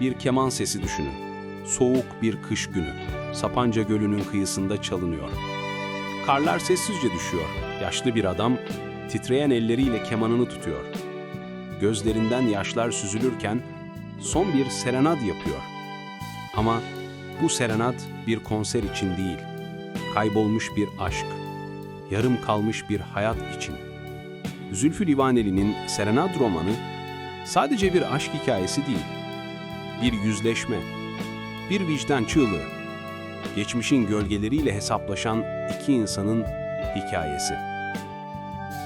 Bir keman sesi düşünün. Soğuk bir kış günü. Sapanca Gölü'nün kıyısında çalınıyor. Karlar sessizce düşüyor. Yaşlı bir adam titreyen elleriyle kemanını tutuyor. Gözlerinden yaşlar süzülürken son bir serenad yapıyor. Ama bu serenad bir konser için değil, kaybolmuş bir aşk, yarım kalmış bir hayat için. Zülfü Livaneli'nin Serenad romanı sadece bir aşk hikayesi değil, bir yüzleşme, bir vicdan çığlığı, geçmişin gölgeleriyle hesaplaşan iki insanın hikayesi.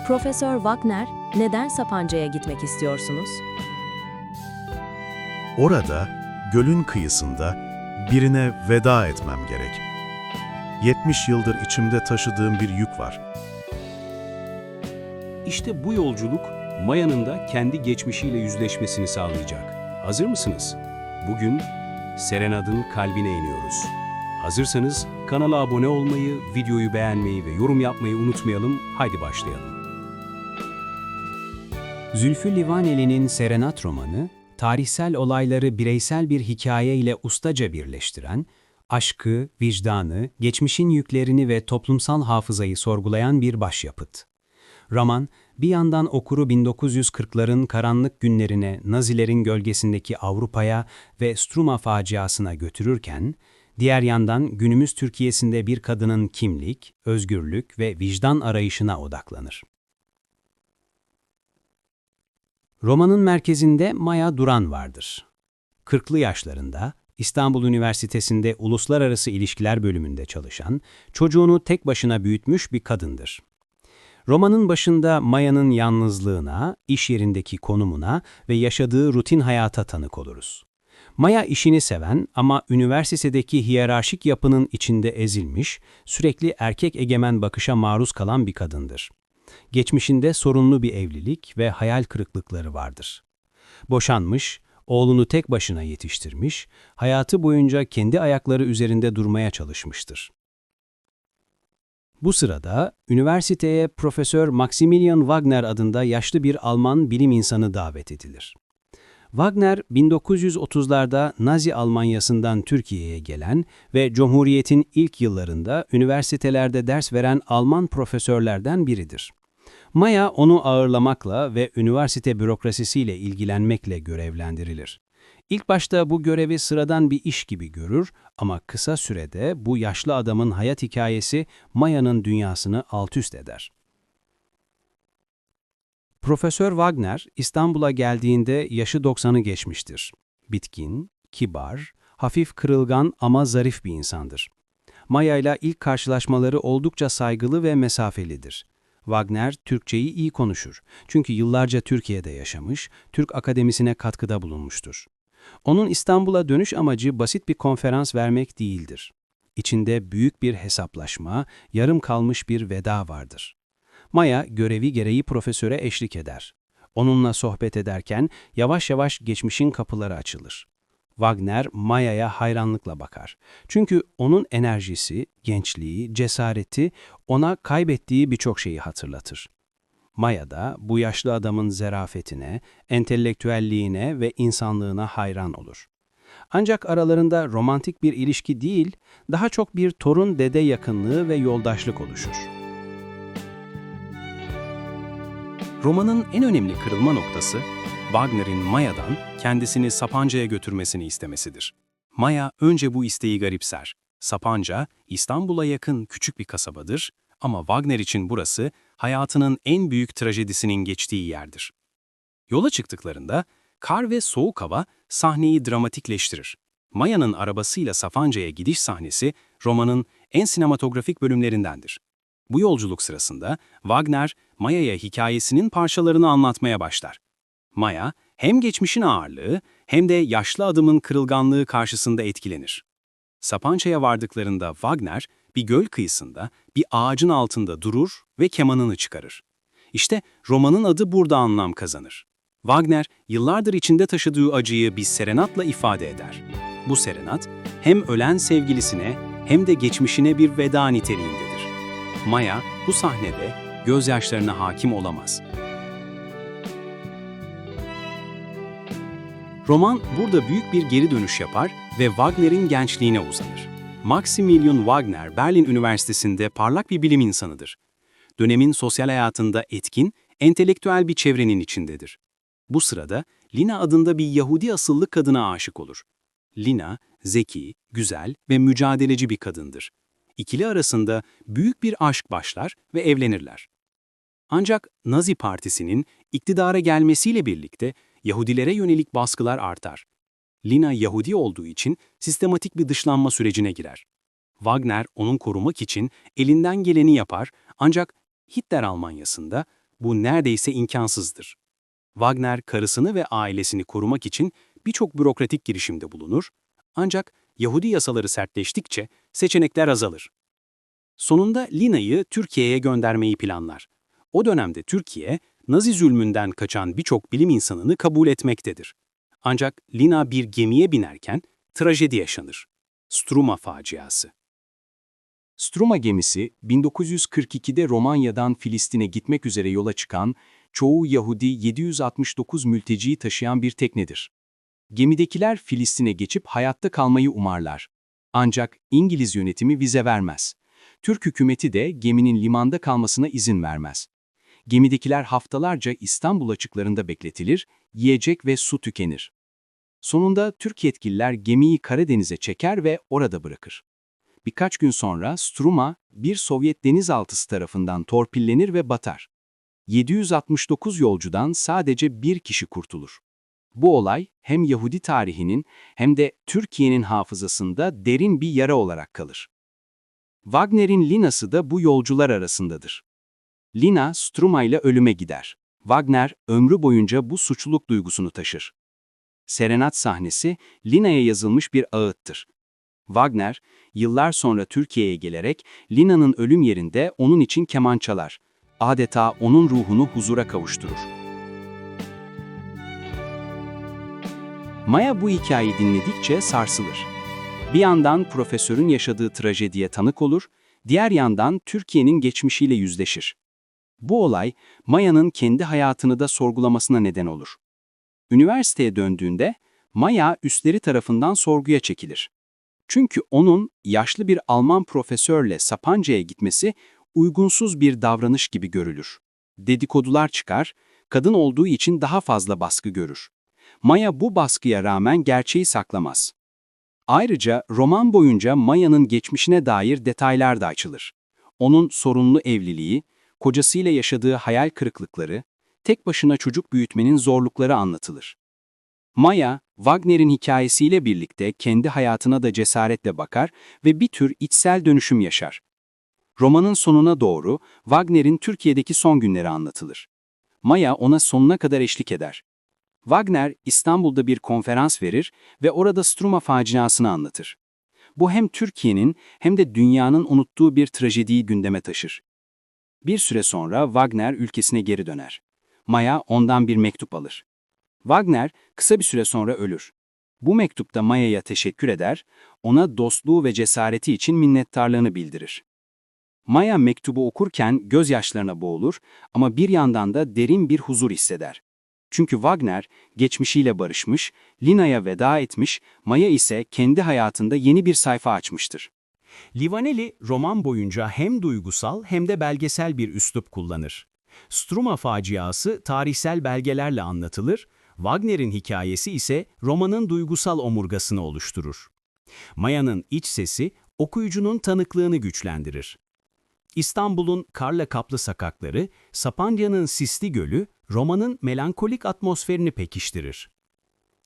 Profesör Wagner, neden Sapanca'ya gitmek istiyorsunuz? Orada, gölün kıyısında birine veda etmem gerek. 70 yıldır içimde taşıdığım bir yük var. İşte bu yolculuk Maya'nın da kendi geçmişiyle yüzleşmesini sağlayacak. Hazır mısınız? Bugün Serenad'ın kalbine iniyoruz. Hazırsanız kanala abone olmayı, videoyu beğenmeyi ve yorum yapmayı unutmayalım. Haydi başlayalım. Zülfü Livaneli'nin Serenat romanı, tarihsel olayları bireysel bir hikaye ile ustaca birleştiren, aşkı, vicdanı, geçmişin yüklerini ve toplumsal hafızayı sorgulayan bir başyapıt. Roman, bir yandan okuru 1940'ların karanlık günlerine, Nazilerin gölgesindeki Avrupa'ya ve Struma faciasına götürürken, diğer yandan günümüz Türkiye'sinde bir kadının kimlik, özgürlük ve vicdan arayışına odaklanır. Romanın merkezinde Maya Duran vardır. 40'lı yaşlarında İstanbul Üniversitesi'nde Uluslararası İlişkiler bölümünde çalışan, çocuğunu tek başına büyütmüş bir kadındır. Romanın başında Maya'nın yalnızlığına, iş yerindeki konumuna ve yaşadığı rutin hayata tanık oluruz. Maya işini seven ama üniversitedeki hiyerarşik yapının içinde ezilmiş, sürekli erkek egemen bakışa maruz kalan bir kadındır. Geçmişinde sorunlu bir evlilik ve hayal kırıklıkları vardır. Boşanmış, oğlunu tek başına yetiştirmiş, hayatı boyunca kendi ayakları üzerinde durmaya çalışmıştır. Bu sırada üniversiteye Profesör Maximilian Wagner adında yaşlı bir Alman bilim insanı davet edilir. Wagner, 1930'larda Nazi Almanyası'ndan Türkiye'ye gelen ve Cumhuriyet'in ilk yıllarında üniversitelerde ders veren Alman profesörlerden biridir. Maya onu ağırlamakla ve üniversite bürokrasisiyle ilgilenmekle görevlendirilir. İlk başta bu görevi sıradan bir iş gibi görür ama kısa sürede bu yaşlı adamın hayat hikayesi Maya'nın dünyasını altüst eder. Profesör Wagner İstanbul'a geldiğinde yaşı 90'ı geçmiştir. Bitkin, kibar, hafif kırılgan ama zarif bir insandır. Maya ile ilk karşılaşmaları oldukça saygılı ve mesafelidir. Wagner Türkçeyi iyi konuşur. Çünkü yıllarca Türkiye'de yaşamış, Türk Akademisi'ne katkıda bulunmuştur. Onun İstanbul'a dönüş amacı basit bir konferans vermek değildir. İçinde büyük bir hesaplaşma, yarım kalmış bir veda vardır. Maya görevi gereği profesöre eşlik eder. Onunla sohbet ederken yavaş yavaş geçmişin kapıları açılır. Wagner Maya'ya hayranlıkla bakar. Çünkü onun enerjisi, gençliği, cesareti ona kaybettiği birçok şeyi hatırlatır. Maya da bu yaşlı adamın zerafetine, entelektüelliğine ve insanlığına hayran olur. Ancak aralarında romantik bir ilişki değil, daha çok bir torun-dede yakınlığı ve yoldaşlık oluşur. Romanın en önemli kırılma noktası, Wagner'in Maya'dan kendisini Sapanca'ya götürmesini istemesidir. Maya önce bu isteği garipser. Sapanca, İstanbul'a yakın küçük bir kasabadır ama Wagner için burası hayatının en büyük trajedisinin geçtiği yerdir. Yola çıktıklarında kar ve soğuk hava sahneyi dramatikleştirir. Maya'nın arabasıyla Sapanca'ya gidiş sahnesi romanın en sinematografik bölümlerindendir. Bu yolculuk sırasında Wagner, Maya'ya hikayesinin parçalarını anlatmaya başlar. Maya, hem geçmişin ağırlığı hem de yaşlı adımın kırılganlığı karşısında etkilenir. Sapança'ya vardıklarında Wagner, bir göl kıyısında, bir ağacın altında durur ve kemanını çıkarır. İşte romanın adı burada anlam kazanır. Wagner, yıllardır içinde taşıdığı acıyı bir serenatla ifade eder. Bu serenat, hem ölen sevgilisine hem de geçmişine bir veda niteliğindedir. Maya, bu sahnede gözyaşlarına hakim olamaz. Roman burada büyük bir geri dönüş yapar ve Wagner'in gençliğine uzanır. Maximilian Wagner, Berlin Üniversitesi'nde parlak bir bilim insanıdır. Dönemin sosyal hayatında etkin, entelektüel bir çevrenin içindedir. Bu sırada Lina adında bir Yahudi asıllı kadına aşık olur. Lina, zeki, güzel ve mücadeleci bir kadındır. İkili arasında büyük bir aşk başlar ve evlenirler. Ancak Nazi Partisi'nin iktidara gelmesiyle birlikte Yahudilere yönelik baskılar artar. Lina Yahudi olduğu için sistematik bir dışlanma sürecine girer. Wagner onun korumak için elinden geleni yapar ancak Hitler Almanyası'nda bu neredeyse imkansızdır. Wagner karısını ve ailesini korumak için birçok bürokratik girişimde bulunur ancak Yahudi yasaları sertleştikçe seçenekler azalır. Sonunda Lina'yı Türkiye'ye göndermeyi planlar. O dönemde Türkiye, Nazi zulmünden kaçan birçok bilim insanını kabul etmektedir. Ancak Lina bir gemiye binerken trajedi yaşanır. Struma faciası. Struma gemisi, 1942'de Romanya'dan Filistin'e gitmek üzere yola çıkan, çoğu Yahudi 769 mülteciyi taşıyan bir teknedir. Gemidekiler Filistin'e geçip hayatta kalmayı umarlar. Ancak İngiliz yönetimi vize vermez. Türk hükümeti de geminin limanda kalmasına izin vermez. Gemidekiler haftalarca İstanbul açıklarında bekletilir, yiyecek ve su tükenir. Sonunda Türk yetkililer gemiyi Karadeniz'e çeker ve orada bırakır. Birkaç gün sonra Struma bir Sovyet denizaltısı tarafından torpillenir ve batar. 769 yolcudan sadece bir kişi kurtulur. Bu olay hem Yahudi tarihinin hem de Türkiye'nin hafızasında derin bir yara olarak kalır. Wagner'in Lina'sı da bu yolcular arasındadır. Lina, Struma ile ölüme gider. Wagner, ömrü boyunca bu suçluluk duygusunu taşır. Serenat sahnesi, Lina'ya yazılmış bir ağıttır. Wagner, yıllar sonra Türkiye'ye gelerek Lina'nın ölüm yerinde onun için keman çalar. Adeta onun ruhunu huzura kavuşturur. Maya bu hikayeyi dinledikçe sarsılır. Bir yandan profesörün yaşadığı trajediye tanık olur, diğer yandan Türkiye'nin geçmişiyle yüzleşir. Bu olay, Maya'nın kendi hayatını da sorgulamasına neden olur. Üniversiteye döndüğünde, Maya üstleri tarafından sorguya çekilir. Çünkü onun yaşlı bir Alman profesörle Sapanca'ya gitmesi uygunsuz bir davranış gibi görülür. Dedikodular çıkar, kadın olduğu için daha fazla baskı görür. Maya bu baskıya rağmen gerçeği saklamaz. Ayrıca roman boyunca Maya'nın geçmişine dair detaylar da açılır. Onun sorunlu evliliği, kocasıyla yaşadığı hayal kırıklıkları, tek başına çocuk büyütmenin zorlukları anlatılır. Maya, Wagner'in hikayesiyle birlikte kendi hayatına da cesaretle bakar ve bir tür içsel dönüşüm yaşar. Romanın sonuna doğru Wagner'in Türkiye'deki son günleri anlatılır. Maya ona sonuna kadar eşlik eder. Wagner, İstanbul'da bir konferans verir ve orada Struma faciasını anlatır. Bu hem Türkiye'nin hem de dünyanın unuttuğu bir trajediyi gündeme taşır. Bir süre sonra Wagner ülkesine geri döner. Maya ondan bir mektup alır. Wagner kısa bir süre sonra ölür. Bu mektupta Maya'ya teşekkür eder, ona dostluğu ve cesareti için minnettarlığını bildirir. Maya mektubu okurken gözyaşlarına boğulur ama bir yandan da derin bir huzur hisseder. Çünkü Wagner geçmişiyle barışmış, Lina'ya veda etmiş, Maya ise kendi hayatında yeni bir sayfa açmıştır. Livaneli roman boyunca hem duygusal hem de belgesel bir üslup kullanır. Struma faciası tarihsel belgelerle anlatılır, Wagner'in hikayesi ise romanın duygusal omurgasını oluşturur. Maya'nın iç sesi okuyucunun tanıklığını güçlendirir. İstanbul'un karla kaplı sokakları, Sapanca'nın sisli gölü romanın melankolik atmosferini pekiştirir.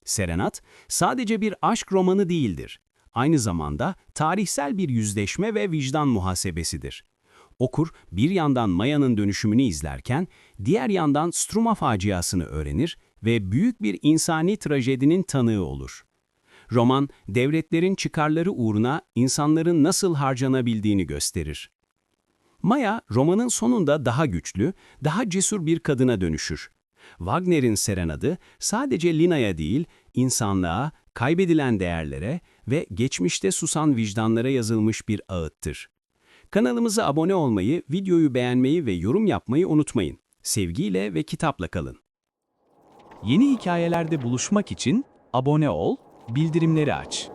Serenat sadece bir aşk romanı değildir. Aynı zamanda tarihsel bir yüzleşme ve vicdan muhasebesidir. Okur bir yandan Maya'nın dönüşümünü izlerken diğer yandan Struma faciasını öğrenir ve büyük bir insani trajedinin tanığı olur. Roman, devletlerin çıkarları uğruna insanların nasıl harcanabildiğini gösterir. Maya, romanın sonunda daha güçlü, daha cesur bir kadına dönüşür. Wagner'in Serenadı sadece Lina'ya değil, insanlığa, kaybedilen değerlere ve geçmişte susan vicdanlara yazılmış bir ağıttır. Kanalımıza abone olmayı, videoyu beğenmeyi ve yorum yapmayı unutmayın. Sevgiyle ve kitapla kalın. Yeni hikayelerde buluşmak için abone ol, bildirimleri aç.